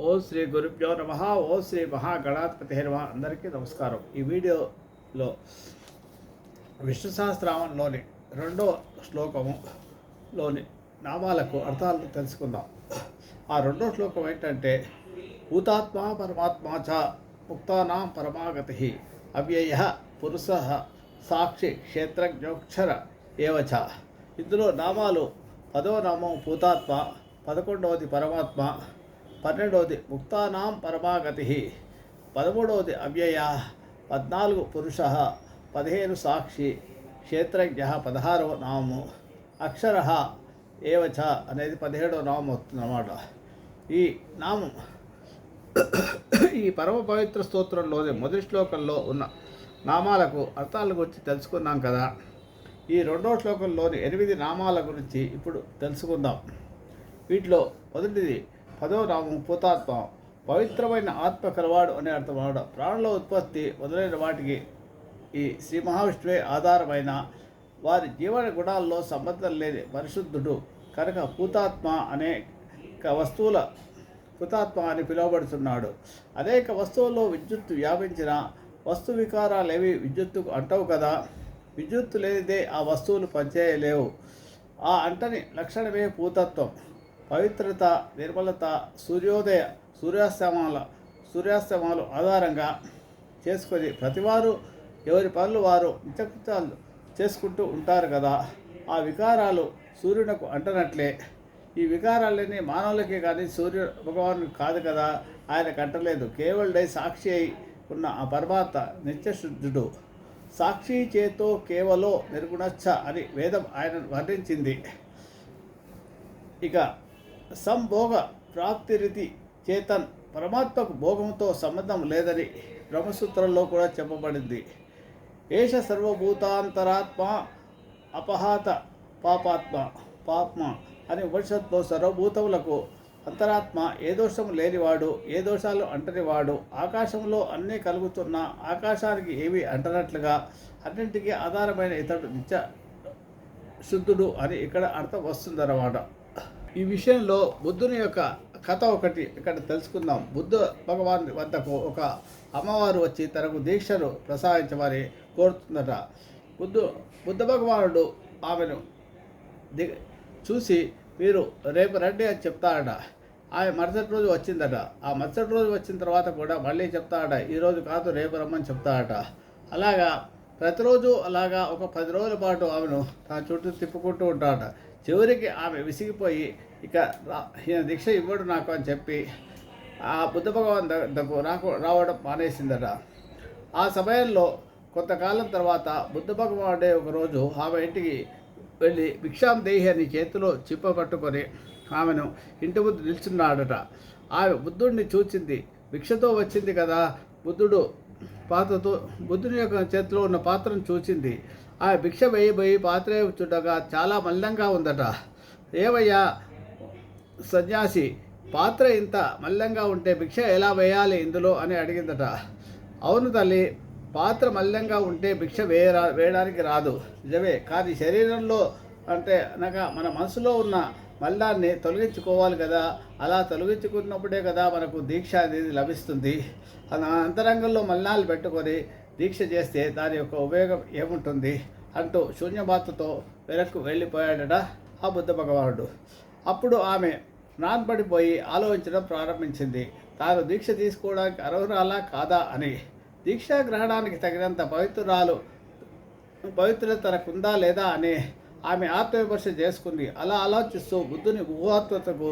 ఓ శ్రీ గురుభ్యో నమ ఓ శ్రీ మహాగణాధిపతి నమ అందరికీ నమస్కారం. ఈ వీడియోలో విష్ణు సహస్రామంలోని రెండో శ్లోకములోని నామాలకు అర్థాలను తెలుసుకుందాం. ఆ రెండో శ్లోకం ఏంటంటే భూతాత్మ పరమాత్మ చ ముక్తానాం పరమాగతి అవ్యయ పురుష సాక్షి క్షేత్రజ్ఞోక్షర ఏవచ ఇందులో నామాలు పదవ నామం భూతాత్మ పదకొండవది పరమాత్మ పన్నెండవది ముక్తానాం పరమాగతి. పదమూడవది అవ్యయ. పద్నాలుగు పురుష. పదిహేను సాక్షి. క్షేత్రజ్ఞ. పదహారవ నామము. అక్షర ఏవచ అనేది పదిహేడవ నామం వస్తుందన్నమాట. ఈ నామం ఈ పరమ పవిత్ర స్తోత్రంలోని మొదటి శ్లోకంలో ఉన్న నామాలకు అర్థాల గురించి తెలుసుకున్నాం కదా. ఈ రెండో శ్లోకంలోని ఎనిమిది నామాల గురించి ఇప్పుడు తెలుసుకుందాం. వీటిలో మొదటిది పదవ నామం పూతాత్మ పవిత్రమైన ఆత్మ కలవాడు అనే అర్థమాడ ప్రాణుల ఉత్పత్తి మొదలైన వాటికి ఈ శ్రీ మహావిష్ణువే ఆధారమైన వారి జీవన గుణాల్లో సంబంధం లేని పరిశుద్ధుడు. కనుక పూతాత్మ అనేక వస్తువుల పుతాత్మ అని పిలువబడుతున్నాడు. అనేక వస్తువుల్లో విద్యుత్తు వ్యాపించిన వస్తు వికారాలేవి విద్యుత్తుకు అంటవు కదా. విద్యుత్తు లేనిదే ఆ వస్తువులు పనిచేయలేవు. ఆ అంటని లక్షణమే పూతత్వం పవిత్రత నిర్మలత సూర్యోదయ సూర్యాస్తమాల సూర్యాస్తమాలు ఆధారంగా చేసుకొని ప్రతివారు ఎవరి పనులు వారు నిత్యకృత్యాలు చేసుకుంటూ ఉంటారు కదా ఆ వికారాలు సూర్యునకు అంటనట్లే. ఈ వికారాలన్నీ మానవులకే కానీ సూర్య భగవాను కాదు కదా ఆయనకు అంటలేదు కేవలుడై సాక్షి అయి ఉన్న ఆ పరమాత్మ నిత్యశుద్ధుడు. సాక్షి చేతో కేవలో నిర్గుణచ్చ అని వేదం ఆయన వర్ణించింది. ఇక సంభోగ ప్రాప్తిరితి చేతన్ పరమాత్మకు భోగంతో సంబంధం లేదని బ్రహ్మసూత్రంలో కూడా చెప్పబడింది. ఏష సర్వభూతాంతరాత్మ అపహాత పాపాత్మ పాప్మ అని ఉపనిషత్తులో సర్వభూతములకు అంతరాత్మ ఏ దోషం లేనివాడు ఏ దోషాలు అంటనివాడు ఆకాశంలో అన్నీ కలుగుతున్న ఆకాశానికి ఏవి అంటనట్లుగా అన్నింటికీ ఆధారమైన ఇతడు నిత్య శుద్ధుడు అని ఇక్కడ అర్థం వస్తుందన్నమాట. ఈ విషయంలో బుద్ధుని యొక్క కథ ఒకటి ఇక్కడ తెలుసుకుందాం. బుద్ధ భగవాన్ వద్దకు ఒక అమ్మవారు వచ్చి తనకు దీక్షను ప్రసాదించమని కోరుతుందట. బుద్ధు బుద్ధ భగవానుడు ఆమెను ది చూసి మీరు రేపు రండి అని చెప్తాడట ఆమె మరుసటి రోజు వచ్చిందట. ఆ మరుసటి రోజు వచ్చిన తర్వాత కూడా మళ్ళీ చెప్తాడట ఈరోజు కాదు రేపు రమ్మని చెప్తాడట అలాగా ప్రతిరోజు అలాగా ఒక పది రోజుల పాటు ఆమెను తన చుట్టూ తిప్పుకుంటూ ఉంటాడట. చివరికి ఆమె విసిగిపోయి ఇక ఈయన దీక్ష ఇవ్వడు నాకు అని చెప్పి ఆ బుద్ధ భగవాన్ దగ్గరకు రాకు రావడం మానేసిందట. ఆ సమయంలో కొంతకాలం తర్వాత బుద్ధ భగవానుడే ఒకరోజు ఆమె ఇంటికి వెళ్ళి భిక్షాం దేహి అని చేతిలో చిప్ప పట్టుకొని ఆమెను ఇంటి ముందు నిల్చున్నాడట. ఆమె బుద్ధుడిని చూచింది. భిక్షతో వచ్చింది కదా బుద్ధుడు పాత్రతో బుద్ధుని యొక్క చేతిలో ఉన్న పాత్రను చూచింది. ఆ భిక్ష వేయబోయి పాత్ర చూడగా చాలా మల్లంగా ఉందట. ఏవయ్యా సన్యాసి పాత్ర ఇంత మల్లంగా ఉంటే భిక్ష ఎలా వేయాలి ఇందులో అని అడిగిందట. అవును తల్లి పాత్ర మల్లంగా ఉంటే భిక్ష వేయరా వేయడానికి రాదు. నిజమే కానీ శరీరంలో అంటే అనగా మన మనసులో ఉన్న మల్లాన్ని తొలగించుకోవాలి కదా. అలా తొలగించుకున్నప్పుడే కదా మనకు దీక్ష అనేది లభిస్తుంది. అంతరంగంలో మల్లాలు పెట్టుకొని దీక్ష చేస్తే దాని యొక్క ఉపయోగం ఏముంటుంది? అంటూ శూన్యమాతతో వెనక్కు వెళ్ళిపోయాడట ఆ బుద్ధ భగవానుడు. అప్పుడు ఆమె నాన్పడిపోయి ఆలోచించడం ప్రారంభించింది. తాను దీక్ష తీసుకోవడానికి అర్హురాలా కాదా అని. దీక్షా గ్రహణానికి తగినంత పవిత్రురాలు పవిత్రత తనకుందా లేదా అని ఆమె ఆత్మవిమర్శ చేసుకుంది. అలా ఆలోచిస్తూ బుద్ధుని ఊహాత్మతకు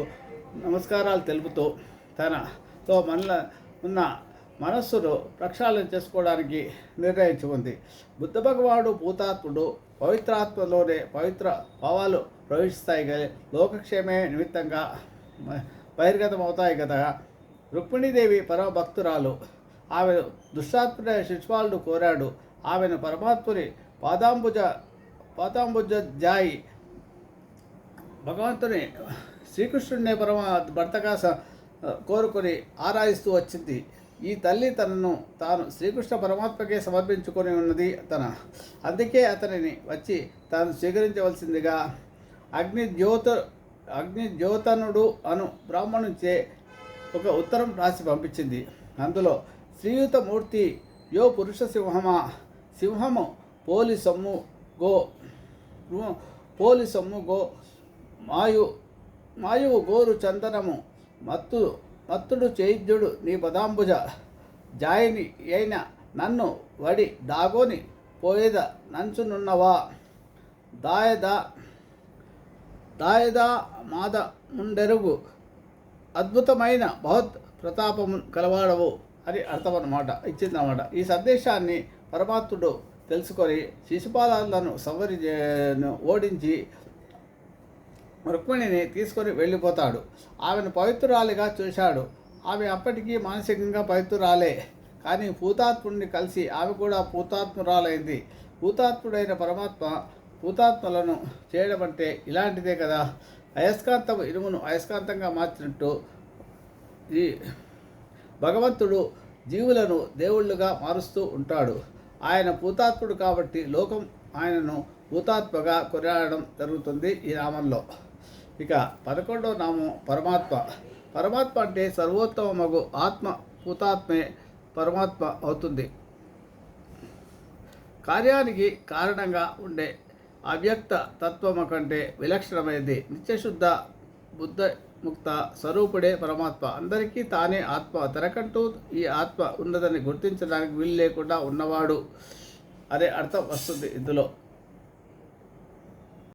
నమస్కారాలు తెలుపుతూ తనతో మనల ఉన్న మనస్సును ప్రక్షాళన చేసుకోవడానికి నిర్ణయించుకుంది. బుద్ధ భగవానుడు భూతాత్ముడు పవిత్రాత్మలోనే పవిత్ర భావాలు ప్రవేశిస్తాయి కదా లోకక్షేమే నిమిత్తంగా బహిర్గతమవుతాయి కదా రుక్మిణీదేవి పరమ భక్తురాలు ఆమె దుష్టాత్ముడ శిశుపాలుడు కోరాడు. ఆమెను పరమాత్ముని పాదాంబుజ పాతాంబుజ జాయి. భగవంతుని శ్రీకృష్ణుడిని పరమ భర్తగా స- కోరుకొని ఆరాధిస్తూ వచ్చింది. ఈ తల్లి తనను తాను శ్రీకృష్ణ పరమాత్మకే సమర్పించుకొని ఉన్నది తన. అందుకే అతనిని వచ్చి తాను స్వీకరించవలసిందిగా అగ్ని జ్యోత అగ్ని జ్యోతనుడు అను బ్రాహ్మణుచే ఒక ఉత్తరం రాసి పంపించింది. అందులో శ్రీయుతమూర్తి యో పురుష సింహమా సింహము పోలి సొమ్ము గో పోలిసమ్ము గో మాయు మాయువు గోరు చందనము మత్తు మత్తుడు చైద్యుడు నీ పదాంబుజ జాయిని అయిన నన్ను వడి దాగోని పోయేద నంచునున్నవా? దాయదా దాయదా మాద ముండెరుగు అద్భుతమైన బహత్ ప్రతాపము కలవాడవు అని అర్థం అన్నమాట ఇచ్చిందన్నమాట. ఈ సందేశాన్ని పరమాత్ముడు తెలుసుకొని శిశుపాలందను సవరి ఓడించి రుక్మిణిని తీసుకొని వెళ్ళిపోతాడు. ఆమెను పవిత్రురాలిగా చూశాడు. ఆమె అప్పటికీ మానసికంగా పవిత్రురాలే. కానీ భూతాత్ముడిని కలిసి ఆమె కూడా భూతాత్మురాలైంది. భూతాత్ముడైన పరమాత్మ భూతాత్మలను చేయడం అంటే ఇలాంటిదే కదా. అయస్కాంతం ఇనుమును అయస్కాంతంగా మార్చినట్టు ఈ భగవంతుడు జీవులను దేవుళ్ళుగా మారుస్తూ ఉంటాడు. ఆయన భూతాత్ముడు కాబట్టి లోకం ఆయనను భూతాత్మగా కొనియాడడం జరుగుతుంది ఈ నామంలో ఇక పదకొండవ నామం పరమాత్మ. పరమాత్మ అంటే సర్వోత్తమ మగు ఆత్మ భూతాత్మే పరమాత్మ అవుతుంది. కార్యానికి కారణంగా ఉండే అవ్యక్త తత్వము కంటే విలక్షణమైనది. నిత్యశుద్ధ బుద్ధ ముక్త స్వరూపుడే పరమాత్మ. అందరికీ తానే ఆత్మ. తనకంటూ ఈ ఆత్మ ఉన్నదని గుర్తించడానికి వీలు లేకుండా ఉన్నవాడు. అనే అర్థం వస్తుంది ఇందులో.